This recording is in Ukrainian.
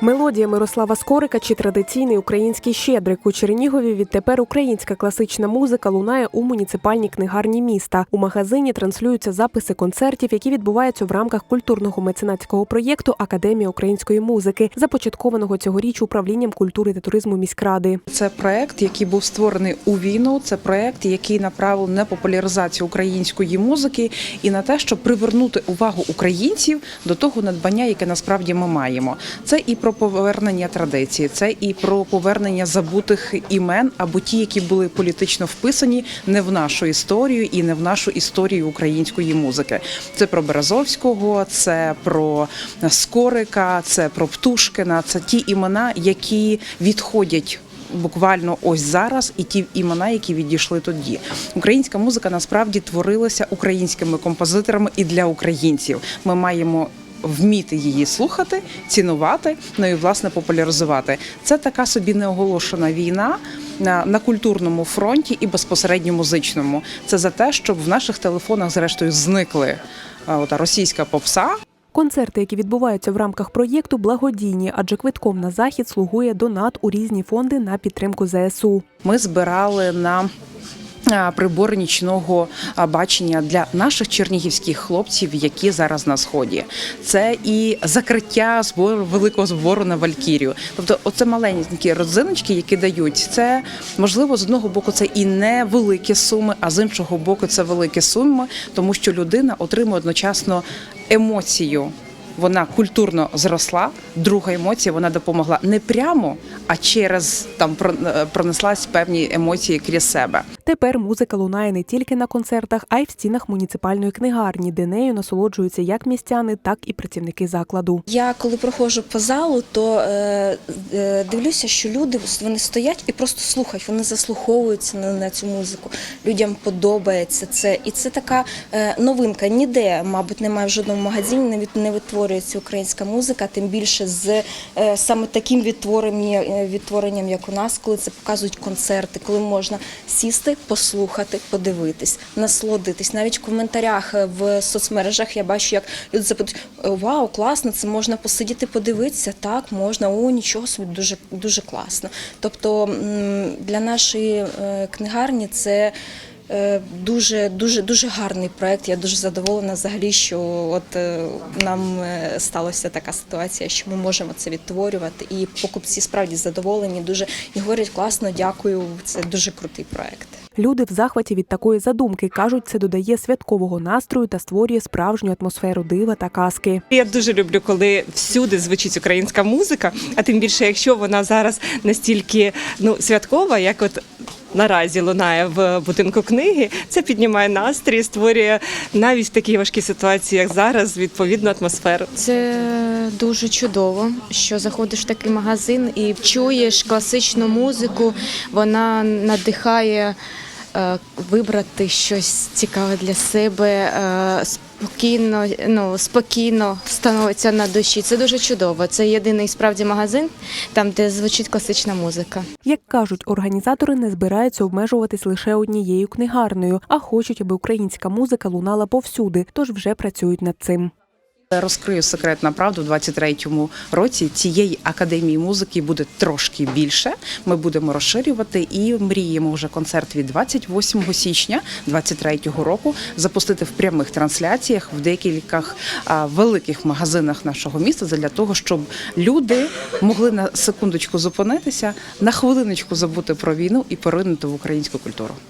Мелодія Мирослава Скорика чи традиційний український щедрик у Чернігові. Відтепер українська класична музика лунає у муніципальній книгарні міста. У магазині транслюються записи концертів, які відбуваються в рамках культурного меценатського проєкту Академія української музики, започаткованого цьогоріч управлінням культури та туризму міськради. Це проект, який був створений у війну. Це проект, який направлений на популяризацію української музики і на те, щоб привернути увагу українців до того надбання, яке насправді ми маємо. Це і про повернення традиції, це і про повернення забутих імен або ті, які були політично вписані не в нашу історію і не в нашу історію української музики. Це про Березовського, це про Скорика, це про Птушкина. Це ті імена, які відходять буквально ось зараз, і ті імена, які відійшли тоді. Українська музика насправді творилася українськими композиторами і для українців. Ми маємо. Вміти її слухати, цінувати, ну і власне популяризувати. Це така собі неоголошена війна на, на культурному фронті і безпосередньо музичному. Це за те, щоб в наших телефонах, зрештою, зникли а, ота російська попса, Концерти, які відбуваються в рамках проєкту, благодійні, адже квитком на захід слугує донат у різні фонди на підтримку ЗСУ. Ми збирали на прибори нічного бачення для наших чернігівських хлопців, які зараз на сході. Це і закриття збору великого збору на Валькірію. Тобто, оце маленькі родзиночки, які дають. Це можливо з одного боку, це і невеликі суми, а з іншого боку, це великі суми, тому що людина отримує одночасно емоцію. Вона культурно зросла. Друга емоція вона допомогла не прямо, а через там е, пронеслась певні емоції крізь себе. Тепер музика лунає не тільки на концертах, а й в стінах муніципальної книгарні, де нею насолоджуються як містяни, так і працівники закладу. Я коли проходжу по залу, то е, е, дивлюся, що люди вони стоять і просто слухають, вони заслуховуються на, на цю музику. Людям подобається це. І це така е, новинка. Ніде, мабуть, немає в жодному магазині, не, від, не відтворюється українська музика, тим більше з е, саме таким відтворенням, е, відтворенням, як у нас, коли це показують концерти, коли можна сісти, послухати, подивитись, насолодитись. Навіть в коментарях е, в соцмережах я бачу, як люди запитують: Вау, класно, це можна посидіти, подивитися. Так, можна, о, нічого собі, дуже дуже класно. Тобто для нашої е, книгарні це. е, Дуже дуже дуже гарний проект. Я дуже задоволена взагалі, що от е, нам е, сталася така ситуація, що ми можемо це відтворювати. І покупці справді задоволені. Дуже і говорять класно, дякую. Це дуже крутий проект. Люди в захваті від такої задумки кажуть, це додає святкового настрою та створює справжню атмосферу дива та казки. Я дуже люблю, коли всюди звучить українська музика, а тим більше, якщо вона зараз настільки ну святкова, як от. Наразі лунає в будинку книги, це піднімає настрій, створює навіть в такій важкій ситуації, як зараз, відповідну атмосферу. Це дуже чудово, що заходиш в такий магазин і чуєш класичну музику. Вона надихає вибрати щось цікаве для себе, е, спокійно, ну, спокійно становиться на душі. Це дуже чудово. Це єдиний справді магазин, там, де звучить класична музика. Як кажуть, організатори не збираються обмежуватись лише однією книгарнею, а хочуть, аби українська музика лунала повсюди, тож вже працюють над цим. Розкрию секрет на правду. В 23-му році цієї академії музики буде трошки більше. Ми будемо розширювати і мріємо вже концерт від 28 січня 23-го року запустити в прямих трансляціях в декількох а, великих магазинах нашого міста для того, щоб люди могли на секундочку зупинитися, на хвилиночку забути про війну і поринути в українську культуру.